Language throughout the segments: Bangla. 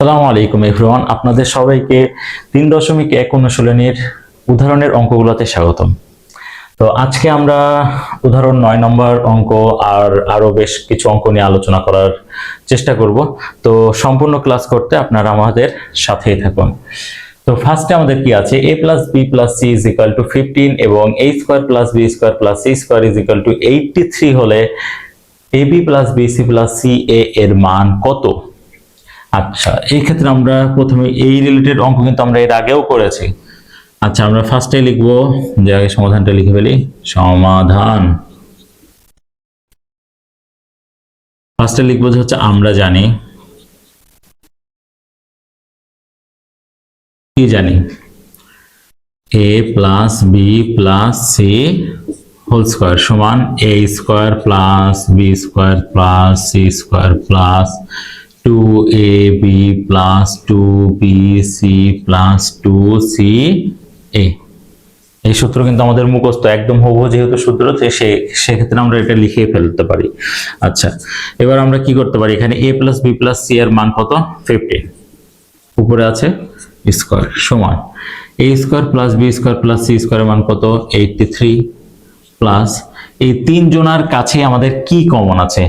আসসালামু আলাইকুম এভরিওয়ান, আপনাদের সবাইকে তিন দশমিক এক অনুশীলনীর উদাহরণের অঙ্কগুলোতে স্বাগতম। তো আজকে আমরা উদাহরণ নয় নম্বর অঙ্ক আর আরও বেশ কিছু অঙ্ক নিয়ে আলোচনা করার চেষ্টা করব। তো সম্পূর্ণ ক্লাস করতে আপনারা আমাদের সাথেই থাকুন। তো ফার্স্টে আমাদের কি আছে? A plus B plus C is equal to fifteen এবং A square plus B square plus C square is equal to eighty three হলে A B plus B C plus C A এর মান কত? আচ্ছা এই ক্ষেত্রে আমরা প্রথমে এই রিলেটেড অঙ্ক কিন্তু আমরা এর আগেও করেছি। আচ্ছা আমরা ফার্স্টে লিখব, যে আগে সমাধানটা লিখে ফেলি, সমাধান। ফার্স্টে লিখব যে হচ্ছে, আমরা জানি। কি জানি? A plus B plus C whole square সমান A square plus B square plus C square plus two A B plus two B C plus two C A এই সূত্র কিন্তু আমাদের মুখস্থ, একদম হবু যেহেতু সূত্র সে, সেক্ষেত্রে আমরা এটা লিখে ফেলতে পারি। আচ্ছা এবার আমরা কি করতে পারি? এখানে A plus B plus C এর মান কত? ফিফটিন উপরে আছে স্কোয়ার সমান। A square plus B square plus C স্কোয়ারের মান কত? এইটটি থ্রি প্লাস এই তিন জনার কাছে আমাদের কি কমন আছে?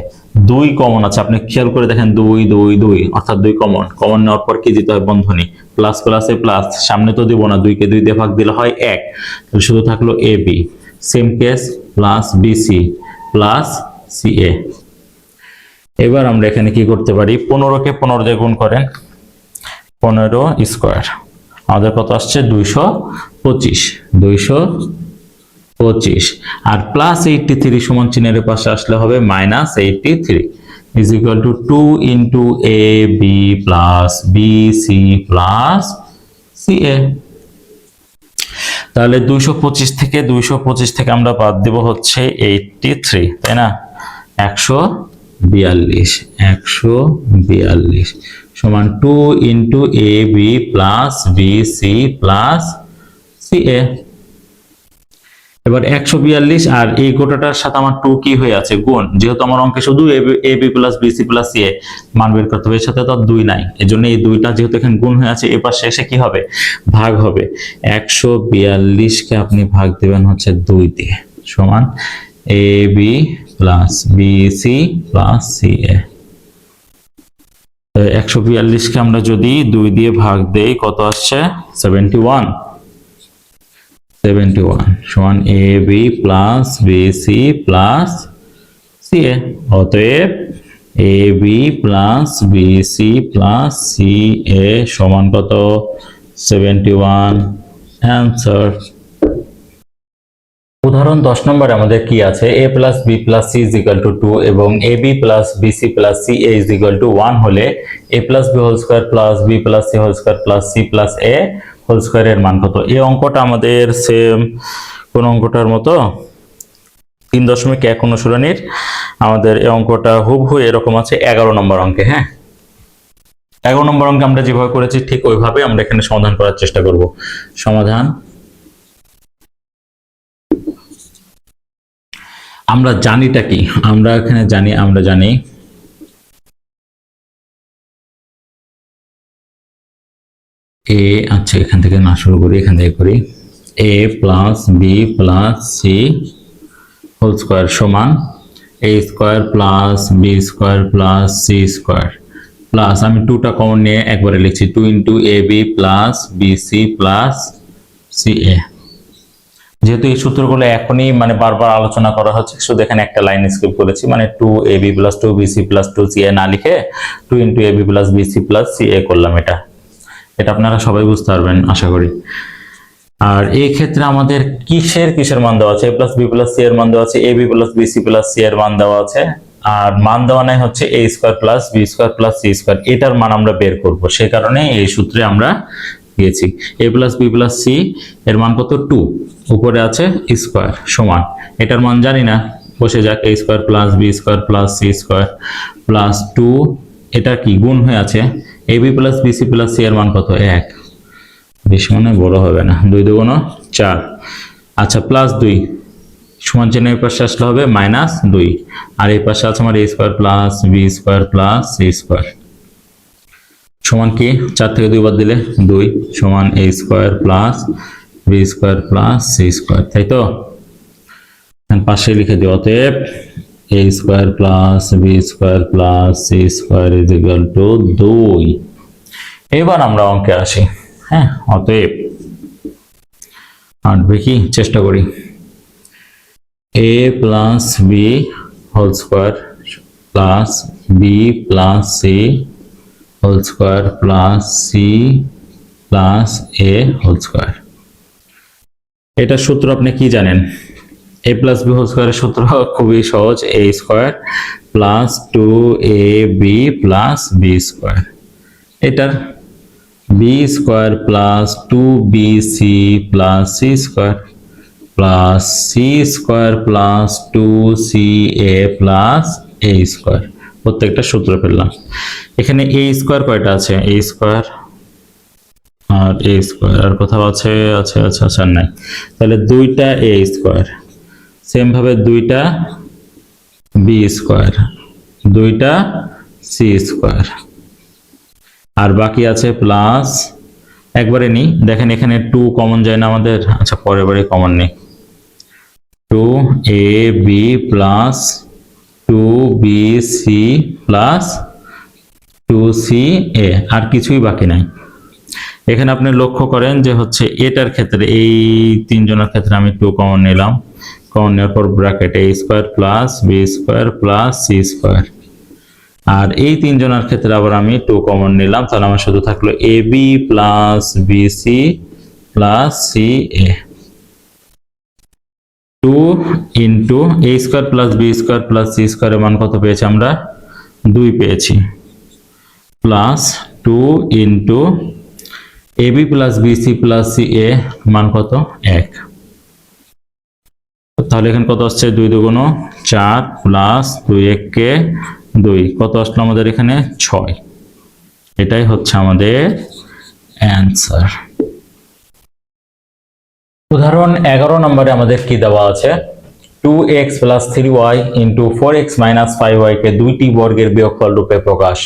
দুই কমন আছে। আপনি খেয়াল করে দেখেন দুই দুই দুই, অর্থাৎ দুই কমন কমন নেওয়ার পর কি দিতে হয় বন্ধনী? প্লাস প্লাসে প্লাস সামনে তো দিব না, দুইকে দুই দিয়ে ভাগ দিলে হয় এক। তাহলে শুধু থাকল A B same case plus BC plus C A এবার আমরা এখানে কি করতে পারি? পনেরোকে পনেরো দিয়ে গুণ করেন। পনেরো স্কোয়ার আমাদের কত আসছে? দুইশো পঁচিশ। দুইশো পঁচিশ। আর প্লাস এইটটি থ্রি সমান চিহ্নের পাশে আসলে হবে minus eighty three is equal to two into A B plus B C plus C A তাহলে দুইশো পঁচিশ থেকে দুইশো পঁচিশ থেকে আমরা বাদ দিব হচ্ছে এইটটি থ্রি তাই না? একশো বিয়াল্লিশ একশো বিয়াল্লিশ সমান two into A B plus B C plus C A এবার একশো বিয়াল্লিশ আর এই গোটাটার সাথে আমার টু কি হয়ে আছে, গুণ। যেহেতু আমার অঙ্কে শুধু A B plus BC plus A মান বের করতে হবে, এর সাথে তো দুই নাই। এই জন্য এই দুইটা যেহেতু এখানে গুণ হয়ে আছে, এবার শেষে কি হবে? ভাগ হবে। একশো বিয়াল্লিশকে আপনি ভাগ দিবেন হচ্ছে দুই দিয়ে, সমান A B plus BC plus C A একশো বিয়াল্লিশকে আমরা যদি দুই দিয়ে ভাগ দেই, কত আসছে? সেভেন্টি ওয়ান সেভেন্টি ওয়ান সমান A B plus B C plus C A অতএব A B plus B C plus C A সমান কত? সেভেন্টি ওয়ান অ্যান্সার উদাহরণ দশ নম্বরে আমাদের কি আছে? A plus B plus C is equal to two এবং A B plus B C plus C A is equal to one হলে A plus B whole square plus B plus C whole square plus C plus A whole স্কোয়ারের মান কত? এই অঙ্কটা আমাদের সেম কোন অঙ্কটার মতো? তিন দশমিক এক অনুশীলনীর আমাদের এই অঙ্কটা হুবহু এরকম আছে এগারো নম্বর অঙ্কে হ্যাঁ? এগারো নম্বর অঙ্কে আমরা যেভাবে করেছি ঠিক ওইভাবে আমরা এখানে সমাধান করার চেষ্টা করব। সমাধান। আমরা জানিটা কি? আমরা এখানে জানি, আমরা জানি এ আচ্ছা এখান থেকে না শুরু করি, এখান থেকে করি। A plus B plus C whole square সমান A square plus B square plus C square. Plus আমি টুটা কমন নিয়ে একবারে লিখছি, two into A B plus B C plus C A. যেহেতু এই সূত্রগুলো এখনই মানে বারবার আলোচনা করা হচ্ছে, শুধু এখানে একটা লাইন স্কিপ করেছি মানে two A B plus two B C plus two C A না লিখে two into A B plus B C plus C A করলাম এটা। এটা আপনারা সবাই বুঝতে পারবেন, আশা করি। আর এই ক্ষেত্রে আমাদের কিসের কিসের মান দেওয়া আছে? A plus B plus C এর মান দেওয়া আছে A B plus B C plus C এর মান দেওয়া আছে। আর মান দেওয়া নাই হচ্ছে A square plus B square plus C square এটার মান আমরা বের করব সেই কারণে এই সূত্রে আমরা গিয়েছি A plus B plus C এর মান কত? টু উপরে আছে স্কোয়ার সমান। এটার মান জানি না, বসে যাক। A square plus B square plus C square plus two এটা কি? গুণ হয়ে আছে। A B plus B C plus C এর মান কত? এক। বেশি মনে বড় হবে না। দুই দুগুণ চার। আচ্ছা প্লাস দুই। সমান চিহ্নের পাশে আসলে হবে মাইনাস দুই। আর এই পাশে আছে আমার A square plus B square plus C square সমান কি? চার থেকে দুই বাদ দিলে দুই। সমান A square plus B square plus C square তাই তো? পাশে লিখে দিই, অতএব A square plus B square plus C square is equal to দুই। এবার আমরা অঙ্কে আসি। হ্যাঁ অতএব আঁটবে কি? চেষ্টা করি। A plus B whole square plus B plus C whole square plus C plus A whole square এটার সূত্র আপনি কি জানেন? এ প্লাস বি হোল স্কোয়ারের সূত্র খুবই সহজ A square plus two A B plus B square এটার B square plus two B C plus C square plus C square plus two C A plus A square প্রত্যেকটা সূত্র ফেললাম এখানে এ স্কোয়ার কয়টা আছে? এ স্কোয়ার আর এ স্কোয়ার আর কোথাও আছে? আছে আছে আছে নাই। তাহলে দুইটা এ স্কোয়ার সেম ভাবে দুইটা বি স্কোয়ার দুইটা সি স্কোয়ার আর বাকি আছে প্লাস একবারে নি, দেখেন এখানে টু কমন যায় না আমাদের আচ্ছা পরের বারে কমন নেই। Two A B plus two B C plus two C A আর কিছুই বাকি নাই। এখানে আপনি লক্ষ্য করেন যে হচ্ছে এটার ক্ষেত্রে, এই তিনজনের ক্ষেত্রে আমি টু কমন নিলাম। কমন নেওয়ার পর bracket A square plus B square plus C square আর এই তিনজনের ক্ষেত্রে আবার আমি টু কমন নিলাম, তাহলে আমার শুধু থাকল A B plus B C plus C A two into A square plus B square plus C স্কোয়ারের মান কত পেয়েছি আমরা? দুই পেয়েছি। Plus two into A B plus B C plus C A মান কত? এক। তাহলে এখানে কত আসছে? দুই দুগুণ চার প্লাস দুই এককে দুই। কত আসলো আমাদের এখানে? ছয়। এটাই হচ্ছে আমাদের অ্যান্সার উদাহরণ এগারো নম্বরে আমাদের কি দেওয়া আছে? Two X plus three Y into four X minus five ওয়াইকে দুইটি বর্গের বিয়োগফল রূপে প্রকাশ।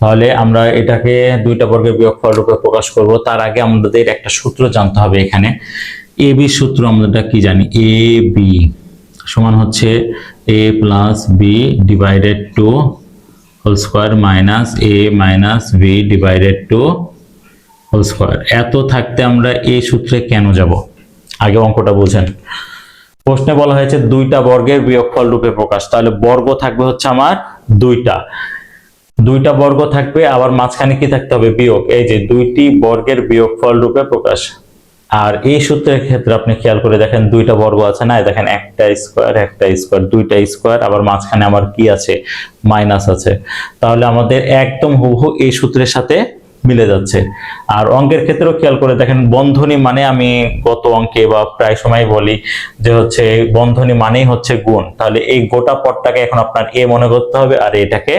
তাহলে আমরা এটাকে দুইটা বর্গের বিয়োগফল রূপে প্রকাশ করব। তার আগে আমাদের একটা সূত্র জানতে হবে এখানে। এ বি সূত্র আমরা কি জানি? এ বি সমান হচ্ছে A plus B divided two whole square minus A minus B divided two whole square এত থাকতে আমরা এই সূত্রে কেন যাব? আগে অঙ্কটা বুঝেন। প্রশ্নে বলা হয়েছে দুইটা বর্গের বিয়োগফল রূপে প্রকাশ। তাহলে বর্গ থাকবে হচ্ছে আমার দুইটা। দুইটা বর্গ থাকবে, আবার মাঝখানে কি থাকতে হবে? বিয়োগ। এই যে দুইটি বর্গের বিয়োগফল রূপে প্রকাশ। আর এই সূত্রের ক্ষেত্রে আপনি খেয়াল করে দেখেন দুইটা বর্গ আছে না? দেখেন একটা স্কোয়ার একটা স্কোয়ার দুইটা স্কোয়ার আবার মাঝখানে আমার কি আছে? মাইনাস আছে। তাহলে আমাদের একদম হুবহু এই সূত্রের সাথে মিলে যাচ্ছে। আর অঙ্কের ক্ষেত্রেও খেয়াল করে দেখেন, বন্ধনী মানে আমি গত অঙ্কে বা প্রায় সময় বলি যে হচ্ছে বন্ধনী মানেই হচ্ছে গুণ। তাহলে এই গোটা পদটাকে এখন আপনার এ মনে করতে হবে আর এটাকে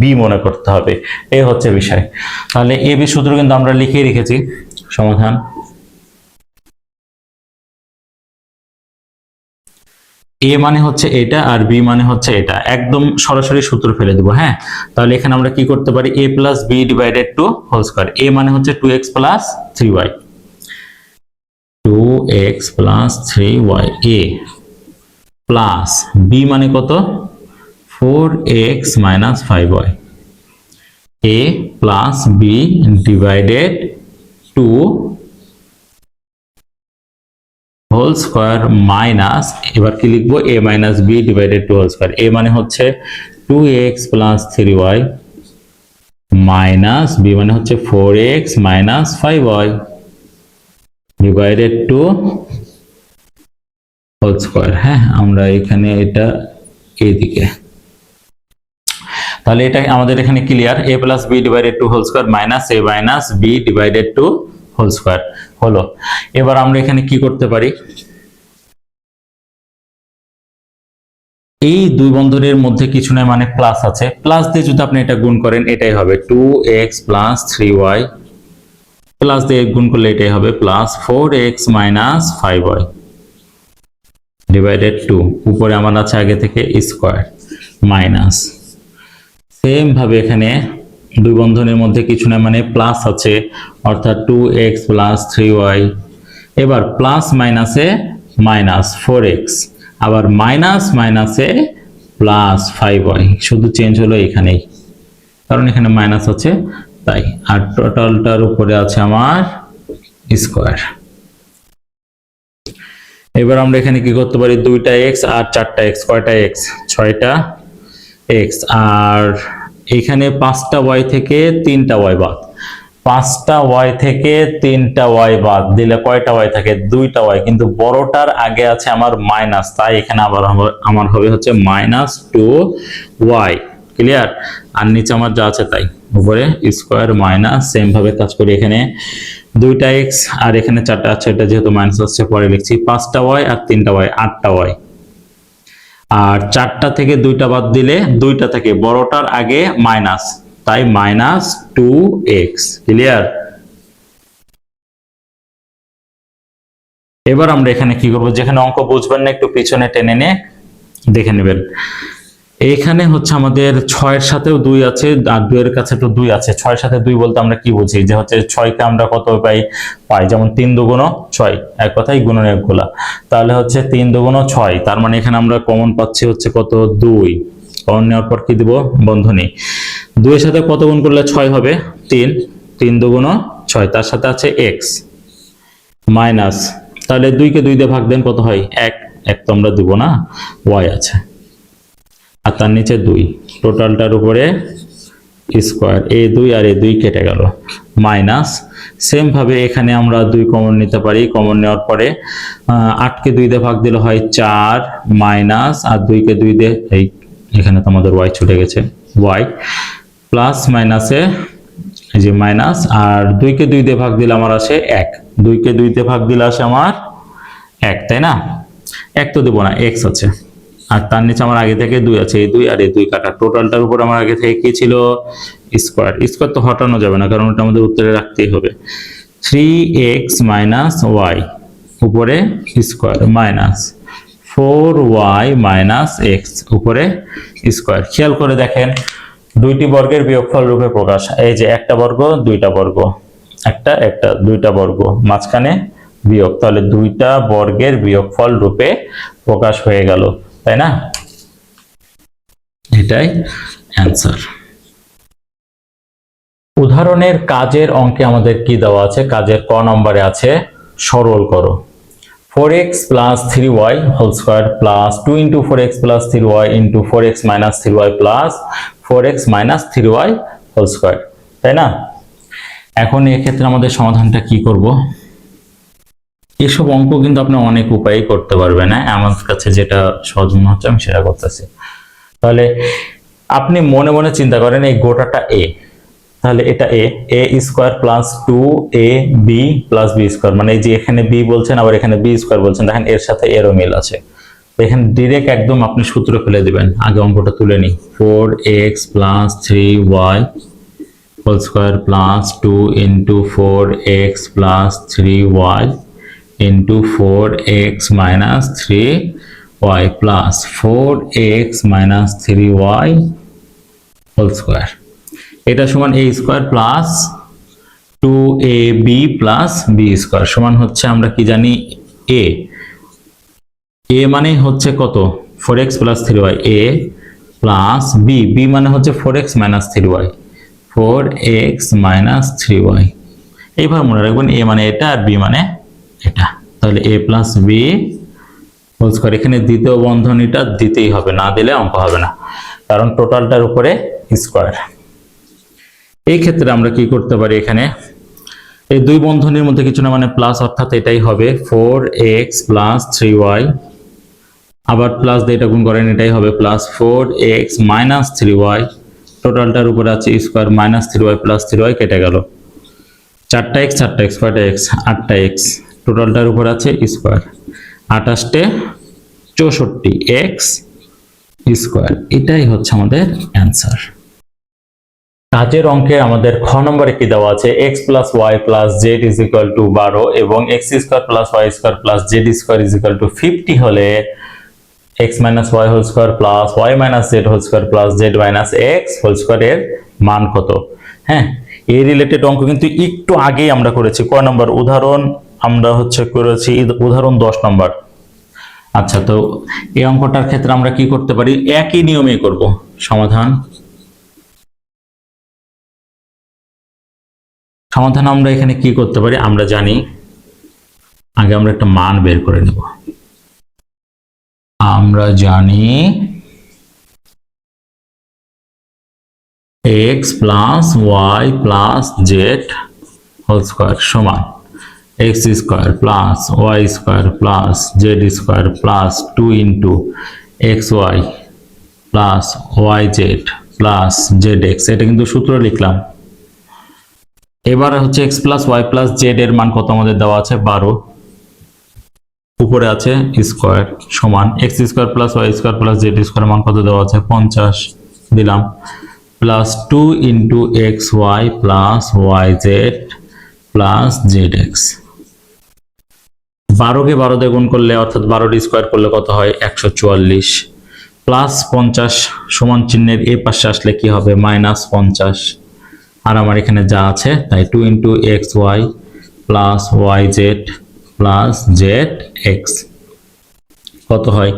বি মনে করতে হবে। এই হচ্ছে বিষয়। তাহলে এ বি সূত্র কিন্তু আমরা লিখে রেখেছি। সমাধান এ মানে হচ্ছে এটা আর বি মানে হচ্ছে এটা। একদম সরাসরি সূত্র ফেলে দেবো হ্যাঁ? তাহলে এখানে আমরা কি করতে পারি? A plus B divided two whole square A মানে হচ্ছে two X plus three Y two X plus three Y A plus B মানে কত? Four X minus five Y A plus B divided two whole square minus, এবার কি লিখব? A minus B divided two whole square A মানে হচ্ছে two X plus three Y minus B মানে হচ্ছে four X minus five Y divided two whole square হ্যাঁ আমরা এখানে এটা এইদিকে তাহলে এটা আমাদের এখানে clear A plus B divided two whole square minus A minus B divided two whole square হলো। এবার আমরা এখানে কি করতে পারি? এই দুই বন্ধনীর মধ্যে কিছু নয় মানে প্লাস আছে। প্লাস দিয়ে যদি আপনি এটা গুণ করেন, এটাই হবে two X plus three Y plus দিয়ে গুণ করলে এটাই হবে plus four X minus five Y divided two উপরে আমার আছে আগে থেকে স্কোয়ার মাইনাস সেম ভাবে এখানে দুই বন্ধনের মধ্যে কিছু না মানে প্লাস আছে, অর্থাৎ two X plus three Y এবার প্লাস মাইনাসে মাইনাস ফোর এক্স আবার মাইনাস মাইনাসে প্লাস ফাইভ ওয়াই শুধু চেঞ্জ হলো এখানেই, কারণ এখানে মাইনাস আছে তাই। আর টোটালটার উপরে আছে আমার স্কোয়ার এবার আমরা এখানে কি করতে পারি? দুইটা এক্স আর চারটা এক্স কয়টা এক্স ছয়টা এক্স আর এখানে পাঁচটা ওয়াই থেকে তিনটা ওয়াই বাদ। পাঁচটা ওয়াই থেকে তিনটা ওয়াই বাদ দিলে কয়টা ওয়াই থাকে? দুইটা ওয়াই। কিন্তু বড়টার আগে আছে আমার মাইনাস, তাই এখানে আবার আমার হবে হচ্ছে মাইনাস টু ওয়াই। ক্লিয়ার? আর নিচে আমার যা আছে তাই। উপরে স্কোয়ার মাইনাস, সেম ভাবে কাজ করি এখানে। দুইটা এক্স, আর এখানে চারটা আছে, এটা যেহেতু মাইনাস আসছে পরে লিখছি পাঁচটা ওয়াই আর তিনটা ওয়াই, আটটা ওয়াই। আর চারটা থেকে দুইটা বাদ দিলে দুইটা থেকে বড়টার আগে মাইনাস, তাই মাইনাস টু এক্স, ক্লিয়ার? এবার আমরা এখানে কি করব? যেখানে অঙ্ক বুঝবেন না, একটু পিছনে টেনে নিয়ে দেখে নেবেন। এখানে হচ্ছে আমাদের ছয়ের সাথেও দুই আছে, আর দুইয়ের কাছে তো দুই আছে। ছয়ের সাথে দুই বলতে আমরা কি বুঝি? যে হচ্ছে ছয়কে আমরা কত পাই? পাই, যেমন তিন দুগুণ ছয়, এক কথাই গুণন একগুলা তাহলে হচ্ছে তিন দুগুণ ছয়, তার মানে এখানে আমরা কমন পাচ্ছি হচ্ছে কত? দুই। কমন নেওয়ার পর কি দিব? বন্ধনী। দুইয়ের সাথে কত গুণ করলে ছয় হবে? তিন। তিন দুগুণ ছয়, তার সাথে আছে এক্স মাইনাস তাহলে দুইকে দুই দিয়ে ভাগ দেন কত হয়? এক। এক তো আমরা দিব না ওয়াই আছে। তার নিচে দুই। টোটালটার উপরে স্কোয়ার এ দুই আর এ দুই কেটে গেল। মাইনাস সেম ভাবে এখানে আমরা দুই কমন নিতে পারি। কমন নেওয়ার পরে আটকে দুই দিয়ে ভাগ দিলে হয় চার মাইনাস আর দুইকে দুই দিয়ে, এই এখানে তো আমাদের ওয়াই ছুটে গেছে ওয়াই প্লাস মাইনাসে যে মাইনাস আর দুইকে দুই দিয়ে ভাগ দিলে আমার আসে এক। দুইকে দুই দিয়ে ভাগ দিলে আসে আমার এক, তাই না? এক তো দেবো না এক্স আছে। আর তার নিচে আমার আগে থেকে দুই আছে, এই দুই আর এই দুই কাটা। টোটালটার উপর আমার আগে থেকে কি ছিল? স্কোয়ার স্কোয়ার তো হটানো যাবে না, কারণ ওটা আমাদের উত্তরে রাখতেই হবে। থ্রি এক্স মাইনাস ওয়াই উপরে square minus four Y minus X উপরে স্কোয়ার খেয়াল করে দেখেন, দুইটি বর্গের বিয়োগফল রূপে প্রকাশ। এই যে একটা বর্গ, দুইটা বর্গ। একটা একটা, দুইটা বর্গ। মাঝখানে বিয়োগ, তাহলে দুইটা বর্গের বিয়োগফল রূপে প্রকাশ হয়ে গেল। তাই না? এটাই অ্যান্সার উদাহরণের কাজের অঙ্কে আমাদের কি দেওয়া আছে? কাজের ক নম্বরে আছে, সরল করো। Four X plus three Y whole square plus two into four X plus three Y into four X minus three Y plus four X minus three Y whole square তাই না? এখন এক্ষেত্রে আমাদের সমাধানটা কি করব? এসব অঙ্ক কিন্তু আপনি অনেক উপায়ে করতে পারবেন হ্যাঁ? আমার কাছে যেটা সহজ মনে হচ্ছে আমি সেটা করতেছি। তাহলে আপনি মনে মনে চিন্তা করেন এই গোটাটা এ তাহলে এটা A A square plus two A B plus B square মানে এই যে এখানে বি বলছেন, আবার এখানে বি স্কোয়ার বলছেন, দেখেন এর সাথে এরও মিল আছে। এখানে ডিরেক্ট একদম আপনি সূত্র ফেলে দিবেন, আগে অঙ্কটা তুলে নিই। Four X plus three Y whole square plus two into four X plus three Y into four X minus three Y plus four X minus three Y whole square এটা সমান A square plus two A B plus B square সমান হচ্ছে আমরা কি জানি এ এ মানে হচ্ছে কত? Four X plus three Y A plus B B মানে হচ্ছে four X minus three Y four X minus three Y এইভাবে মনে রাখবেন এ মানে এটা আর বি মানে এটা। তাহলে A plus B whole square এখানে দ্বিতীয় বন্ধনীটা দিতেই হবে, না দিলে অঙ্ক হবে না। কারণ টোটালটার উপরে স্কোয়ার এই ক্ষেত্রে আমরা কি করতে পারি এখানে? এই দুই বন্ধনীর মধ্যে কিছু না মানে প্লাস অর্থাৎ এটাই হবে। Four X plus three Y আবার প্লাস দিয়ে এটা গুণ করেন, এটাই হবে plus four X minus three Y টোটালটার উপরে আছে square minus three Y plus three Y কেটে গেল। চারটা এক্স চারটা এক্স কয়টা এক্স আটটা এক্স টোটালটার উপর আছে স্কোয়ার। আঠাশটে চৌষট্টি এক্স স্কোয়ার। এটাই হচ্ছে আমাদের অ্যান্সার। কাজের অঙ্কে আমাদের খ নম্বরে কি দেওয়া আছে? X plus Y plus Z is equal to বারো এবং X square plus Y square plus Z square is equal to fifty হলে X minus Y whole square plus Y minus Z whole square plus Z minus X whole square এর মান কত? হ্যাঁ এই রিলেটেড অঙ্ক কিন্তু একটু আগেই আমরা করেছি। ক নম্বর, উদাহরণ আমরা হচ্ছে করেছি উদাহরণ দশ নম্বর। আচ্ছা তো এই অঙ্কটার ক্ষেত্রে আমরা কি করতে পারি? একই নিয়মে করব। সমাধান। সমাধান আমরা এখানে কি করতে পারি? আমরা জানি। আগে আমরা একটা মান বের করে নেব। আমরা জানি X plus Y plus Z whole square সমান। X square plus Y square plus Z square plus two into X Y plus Y Z plus Z X এটা কিন্তু সূত্র লিখলাম। এবার হচ্ছে X plus Y plus Z এর মান কত আমাদের দেওয়া আছে? বারো। উপরে আছে স্কোয়ার সমান X square plus Y square plus Z square মান কত দেওয়া আছে? পঞ্চাশ। দিলাম। Plus two into X Y plus Y Z plus Z X বারোকে বারো দিয়ে গুণ করলে, অর্থাৎ বারোর স্কোয়ার করলে কত হয়? একশো চুয়াল্লিশ। প্লাস পঞ্চাশ সমান চিহ্নের এ পাশে আসলে কি হবে? মাইনাস পঞ্চাশ। আর আমার এখানে যা আছে, তাই two into X Y plus Y Z plus Z X কত হয়?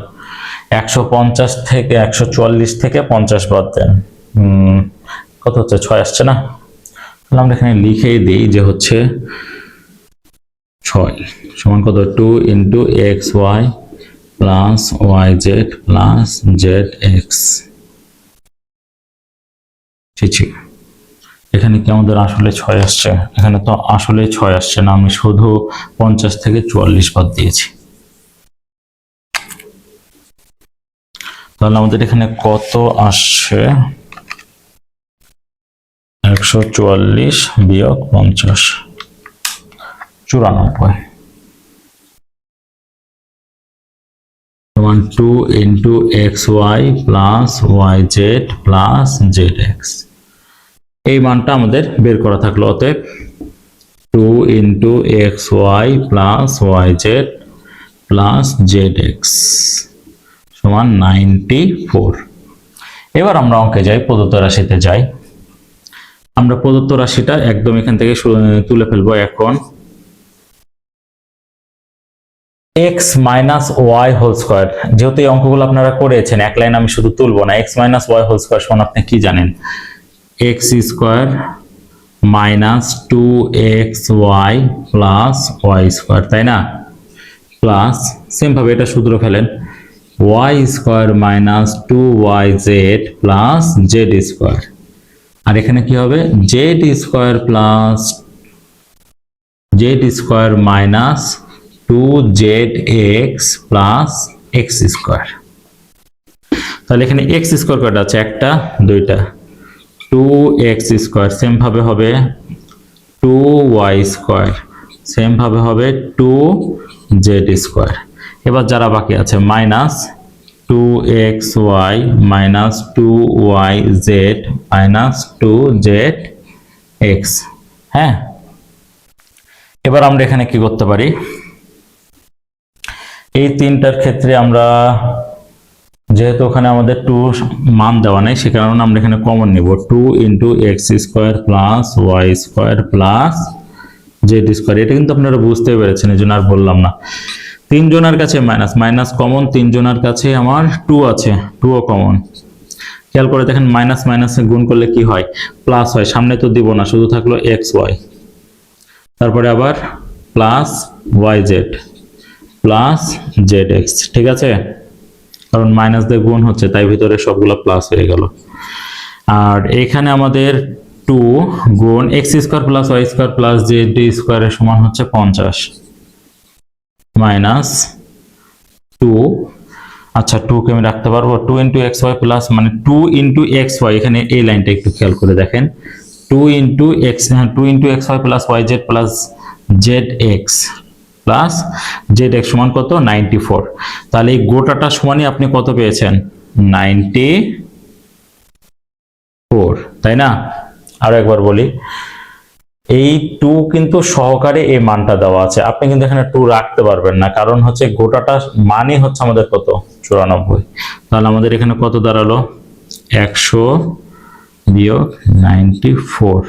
একশো পঞ্চাশ থেকে একশো চুয়াল্লিশ থেকে পঞ্চাশ বাদ দেন। কত হচ্ছে? ছয় আসছে না? তাহলে আমরা এখানে লিখেই দিই যে হচ্ছে ছয়। সমান কত? Two into X Y plus Y Z plus Z X এখানে কি আমাদের আসলে ছয় আসছে? এখানে তো আসলে ছয় আসছে না, আমি শুধু পঞ্চাশ থেকে চুয়াল্লিশ বাদ দিয়েছি। তাহলে আমাদের এখানে কত আসছে? একশো চুয়াল্লিশ বিয়োগ পঞ্চাশ। চুরানব্বই। সমান two into X Y plus Y Z plus Z X এই মানটা আমাদের বের করা থাকল, অতএব two into X Y plus Y Z plus Z X সমান নাইনটি ফোর এবার আমরা অঙ্কে যাই, প্রদত্ত রাশিতে যাই। আমরা প্রদত্ত রাশিটা একদম এখান থেকে তুলে ফেলব এখন। X minus Y whole square. যেহেতু এই অঙ্কগুলো আপনারা করেছেন, এক লাইন আমি শুধু তুলবো না। X minus Y whole square সমান আপনি কি জানেন? X square minus two X Y plus Y square, তাই না? প্লাস সেমভাবে এটা সূত্র ফেলেন। Y square minus two Y Z plus Z square. আর এখানে কি হবে? Z square plus Z square minus two Z X plus X square তাহলে এখানে এক্স স্কোয়ার কয়টা আছে একটা, দুইটা। টু এক্স স্কোয়ার সেম ভাবে হবে টু ওয়াই স্কোয়ার সেম ভাবে হবে টু জেড স্কোয়ার এবার যারা বাকি আছে minus two X Y minus two Y Z minus two Z X হ্যাঁ? এবার আমরা এখানে কি করতে পারি? এই তিনটার ক্ষেত্রে আমরা যেহেতু ওখানে আমাদের টু মান দেওয়া নেই, সে কারণে আমরা এখানে কমন নিব। Two into X square plus Y square plus Z square এটা কিন্তু আপনারা বুঝতে পেরেছেন, এই জন্য আর বললাম না। তিনজনের কাছে মাইনাস মাইনাস কমন তিনজনের কাছে আমার টু আছে টুও কমন খেয়াল করে দেখেন মাইনাস মাইনাসে গুণ করলে কি হয়? প্লাস হয়, সামনে তো দিব না, শুধু থাকল এক্স ওয়াই তারপরে আবার plus Y Z plus Z X ঠিক আছে? কারণ মাইনাস দিয়ে গুণ হচ্ছে, তাই ভিতরে সবগুলো প্লাস হয়ে গেল। আর এখানে আমাদের টু গুণ X square plus Y square plus Z স্কোয়ারের সমান হচ্ছে পঞ্চাশ। মাইনাস টু আচ্ছা টু কে আমি রাখতে পারব? Two into X Y plus মানে টু ইন্টু এক্স ওয়াই এখানে এই লাইনটা একটু খেয়াল করে দেখেন। Two into X two into X Y plus Y Z plus Z X plus Z X সমান কত? নাইনটি ফোর তাহলে এই গোটাটা সমানই আপনি কত পেয়েছেন? নাইনটি ফোর তাই না? আরও একবার বলি। এই টু কিন্তু সহকারে এই মানটা দেওয়া আছে। আপনি কিন্তু এখানে টু রাখতে পারবেন না, কারণ হচ্ছে গোটাটা মানে হচ্ছে আমাদের কত? চুরানব্বই। তাহলে আমাদের এখানে কত দাঁড়াল? একশো বিয়োগ নাইনটি ফোর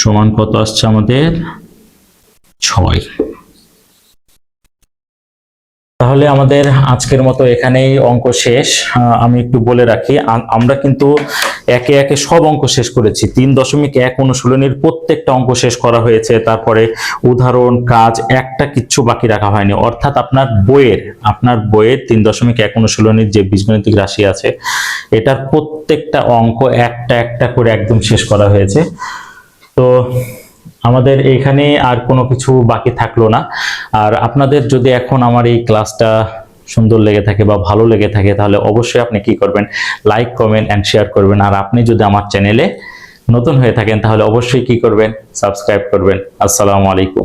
সমান কত আসছে আমাদের? ছয়। তাহলে আমাদের আজকের মতো এখানেই অঙ্ক শেষ। আমি একটু বলে রাখি আমরা কিন্তু একে একে সব অঙ্ক শেষ করেছি। তিন দশমিক এক অনুশীলনীর প্রত্যেকটা অঙ্ক শেষ করা হয়েছে। তারপরে উদাহরণ, কাজ, একটা কিচ্ছু বাকি রাখা হয়নি। অর্থাৎ আপনার বইয়ের আপনার বইয়ের তিন দশমিক এক অনুশীলনীর যে বীজগণিতিক রাশি আছে, এটার প্রত্যেকটা অঙ্ক একটা একটা করে একদম শেষ করা হয়েছে। তো আমাদের এখানে আর কোনো কিছু বাকি থাকল না। আর আপনাদের যদি এখন আমার এই ক্লাসটা সুন্দর লেগে থাকে বা ভালো লেগে থাকে, তাহলে অবশ্যই আপনি কি করবেন? লাইক কমেন্ট অ্যান্ড শেয়ার করবেন। আর আপনি যদি আমার চ্যানেলে নতুন হয়ে থাকেন, তাহলে অবশ্যই কি করবেন? সাবস্ক্রাইব করবেন। আসসালামু আলাইকুম।